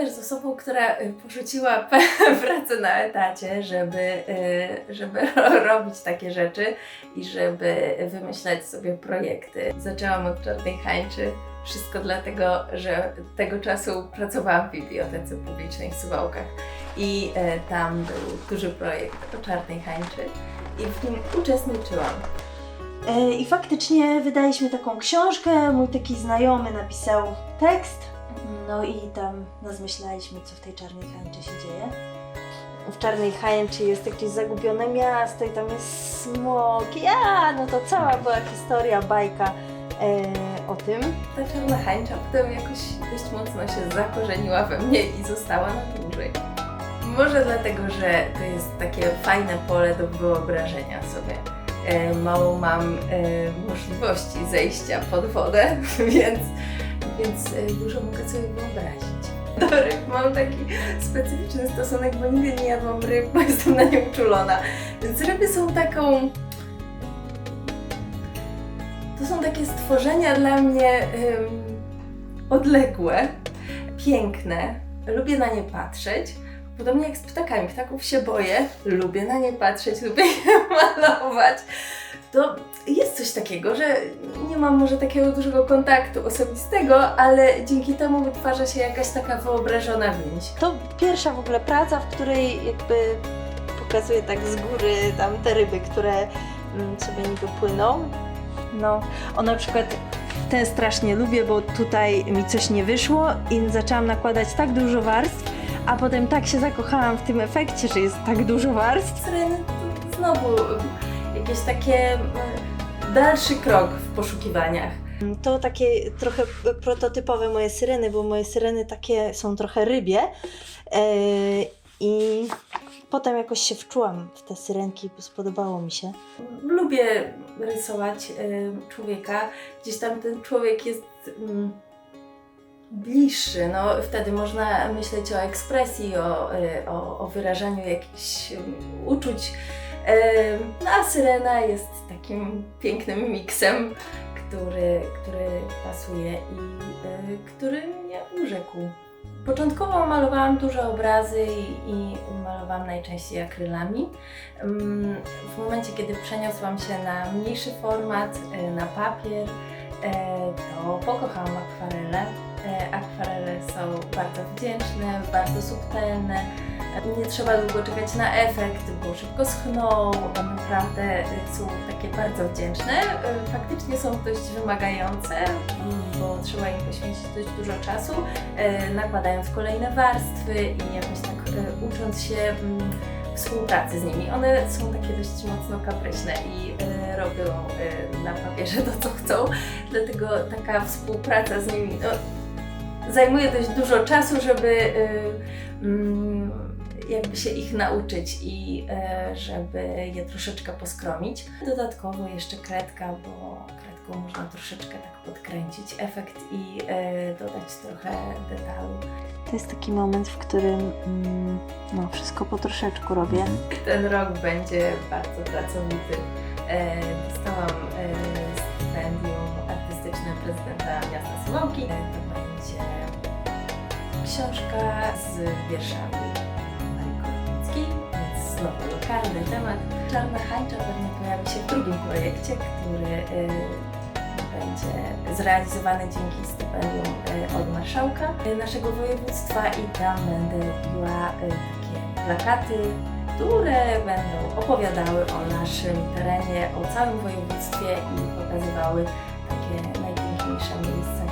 jest osobą, która y, porzuciła pracę na etacie, żeby, y, żeby robić takie rzeczy i żeby wymyślać sobie projekty. Zaczęłam od Czarnej Hańczy. Wszystko dlatego, że tego czasu pracowałam w Bibliotece Publicznej w Suwałkach i e, tam był duży projekt o Czarnej Hańczy i w nim uczestniczyłam. E, I faktycznie wydaliśmy taką książkę, mój taki znajomy napisał tekst, no i tam nazmyślaliśmy, co w tej Czarnej Hańczy się dzieje. W Czarnej Hańczy jest jakieś zagubione miasto i tam jest smok, ja, no to cała była historia, bajka e, o tym. Ta czarna hańcza potem jakoś dość mocno się zakorzeniła we mnie i została na dłużej. Może dlatego, że to jest takie fajne pole do wyobrażenia sobie. E, mało mam e, możliwości zejścia pod wodę, więc, więc e, dużo mogę sobie wyobrazić. Do ryb mam taki specyficzny stosunek, bo nigdy nie jadłam ryb, bo jestem na nie uczulona. Więc ryby są taką to są takie stworzenia dla mnie odległe, piękne. Lubię na nie patrzeć. Podobnie jak z ptakami. Ptaków się boję, lubię na nie patrzeć, lubię je malować. To jest coś takiego, że nie mam może takiego dużego kontaktu osobistego, ale dzięki temu wytwarza się jakaś taka wyobrażona więź. To pierwsza w ogóle praca, w której jakby pokazuję tak z góry tam te ryby, które mm, sobie niby płyną. No, o na przykład ten strasznie lubię, bo tutaj mi coś nie wyszło i zaczęłam nakładać tak dużo warstw, a potem tak się zakochałam w tym efekcie, że jest tak dużo warstw. Syreny znowu jakieś takie ym, dalszy krok w poszukiwaniach. To takie trochę prototypowe moje syreny, bo moje syreny takie są trochę rybie. Yy, I potem jakoś się wczułam w te syrenki, bo spodobało mi się. Lubię rysować y, człowieka. Gdzieś tam ten człowiek jest mm, bliższy. No, wtedy można myśleć o ekspresji, o, o, o wyrażaniu jakichś ym, uczuć. No, a Syrena jest takim pięknym miksem, który, który pasuje i y, który mnie urzekł. Początkowo malowałam duże obrazy i, i malowałam najczęściej akrylami. W momencie, kiedy przeniosłam się na mniejszy format, y, na papier, e, to pokochałam akwarele. E, Akwarele są bardzo wdzięczne, bardzo subtelne. Nie trzeba długo czekać na efekt, bo szybko schną. Naprawdę y, są takie bardzo wdzięczne. Y, Faktycznie są dość wymagające, bo trzeba im poświęcić dość dużo czasu, e, nakładając kolejne warstwy i jakoś tak e, ucząc się mm, współpracy z nimi. One są takie dość mocno kapryśne i e, robią e, na papierze to, co chcą, dlatego taka współpraca z nimi no, zajmuje dość dużo czasu, żeby e, mm, jakby się ich nauczyć i e, żeby je troszeczkę poskromić. Dodatkowo jeszcze kredka, bo kredką można troszeczkę tak podkręcić efekt i e, dodać trochę detalu. To jest taki moment, w którym mm, no, wszystko po troszeczku robię. Ten rok będzie bardzo pracowity. E, Dostałam stypendium artystyczne prezydenta miasta. E, To będzie książka z wierszami znowu lokalny temat. Czarna hańcza pewnie pojawi się w drugim projekcie, który e, będzie zrealizowany dzięki stypendium e, od marszałka e, naszego województwa i tam będę robiła takie plakaty które będą opowiadały o naszym terenie, o całym województwie i pokazywały takie najpiękniejsze miejsca,